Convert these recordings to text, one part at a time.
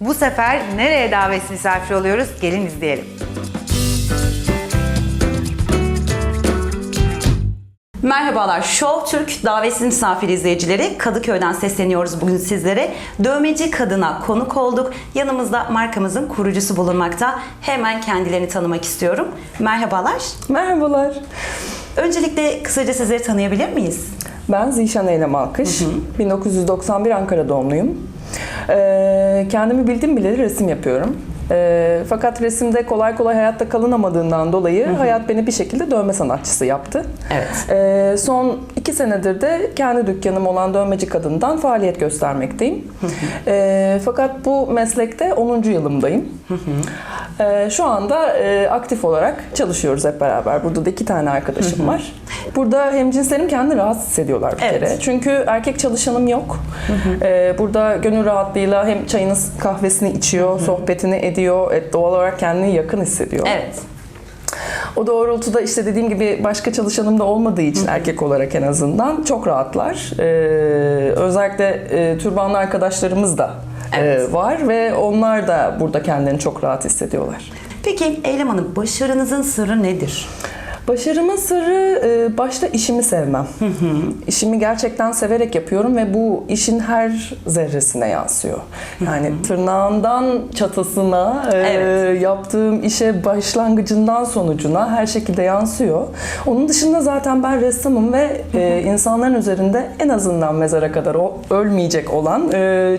Bu sefer nereye davet misafir oluyoruz? Gelin izleyelim. Merhabalar, Show Türk davetsiz misafir izleyicileri. Kadıköy'den sesleniyoruz bugün sizlere. Dövmeci kadına konuk olduk. Yanımızda markamızın kurucusu bulunmakta. Hemen kendilerini tanımak istiyorum. Merhabalar. Merhabalar. Öncelikle kısaca sizleri tanıyabilir miyiz? Ben Zişan Eylem Alkış. 1991 Ankara doğumluyum. Ee, kendimi bildim bileli resim yapıyorum. Ee, fakat resimde kolay kolay hayatta kalınamadığından dolayı hayat beni bir şekilde dövme sanatçısı yaptı. Evet. Ee, son iki senedir de kendi dükkanım olan Dövmeci Kadın'dan faaliyet göstermekteyim. Ee, fakat bu meslekte 10. yılımdayım. Ee, şu anda e, aktif olarak çalışıyoruz hep beraber. Burada da iki tane arkadaşım var. Burada hemcinslerim kendini rahatsız hissediyorlar bir Evet. kere. Çünkü erkek çalışanım yok. Ee, burada gönül rahatlığıyla hem çayınız kahvesini içiyor, sohbetini ediyor, e, doğal olarak kendini yakın hissediyor. Evet. O doğrultuda işte dediğim gibi başka çalışanım da olmadığı için erkek olarak en azından çok rahatlar. Ee, özellikle e, türbanlı arkadaşlarımız da Evet. var ve onlar da burada kendilerini çok rahat hissediyorlar. Peki Eylem Hanım, başarınızın sırrı nedir? Başarımın sırrı e, başta işimi sevmem. İşimi gerçekten severek yapıyorum ve bu işin her zerresine yansıyor. Yani tırnağından çatısına, e, Evet. yaptığım işe başlangıcından sonucuna her şekilde yansıyor. Onun dışında zaten ben ressamım ve e, insanların üzerinde en azından mezara kadar o ölmeyecek olan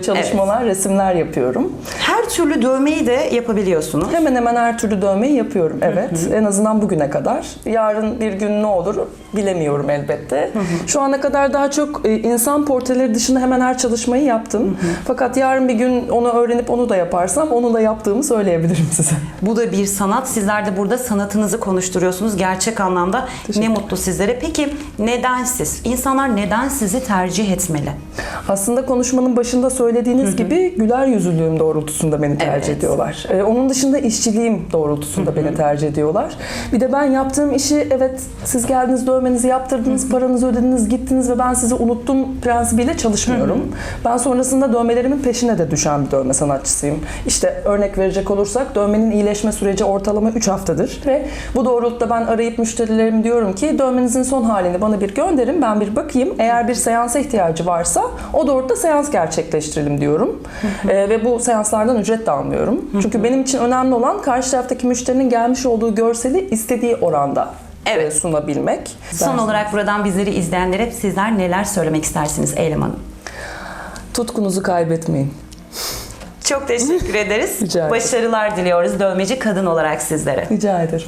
çalışmalar, resimler yapıyorum. Her türlü dövmeyi de yapabiliyorsunuz. Hemen hemen her türlü dövmeyi yapıyorum. Evet. En azından bugüne kadar. Yarın bir gün ne olur bilemiyorum elbette. Şu ana kadar daha çok e, insan portreleri dışında hemen her çalışmayı yaptım. Fakat yarın bir gün onu öğrenip onu da yaparsam onu da yaptığımı söyleyebilirim size. Bu da bir sanat. Sizler de burada sanatınızı konuşturuyorsunuz gerçek anlamda. Ne mutlu sizlere. Peki neden siz? İnsanlar neden sizi tercih etmeli? Aslında konuşmanın başında söylediğiniz gibi güler yüzlülüğüm doğrultusunda beni tercih Evet. ediyorlar. Ee, onun dışında işçiliğim doğrultusunda beni tercih ediyorlar. Bir de ben yaptığım işi evet siz geldiniz dövmenizi yaptırdınız, paranızı ödediniz, gittiniz ve ben sizi unuttum prensibiyle çalışmıyorum. Ben sonrasında dövmelerimin peşine de düşen bir dövme sanatçısıyım. İşte örnek verecek olursak dövmenin iyileşme süreci ortalama 3 haftadır ve bu doğrultuda ben arayıp müşterilerim diyorum ki dövmenizin son halini bana bir gönderin ben bir bakayım. Eğer bir seansa ihtiyacı varsa o doğrultuda seans gerçekleştirelim diyorum. Ee, ve bu seanslardan ücret de almıyorum. Çünkü benim için önemli olan karşı taraftaki müşterinin gelmiş olduğu görseli istediği oranda Evet. e, sunabilmek. Son Ben- olarak buradan bizleri izleyenlere sizler neler söylemek istersiniz Eylem Hanım? tutkunuzu kaybetmeyin. Çok teşekkür ederiz. Rica ederim. Başarılar diliyoruz dövmeci kadın olarak sizlere. Rica ederim.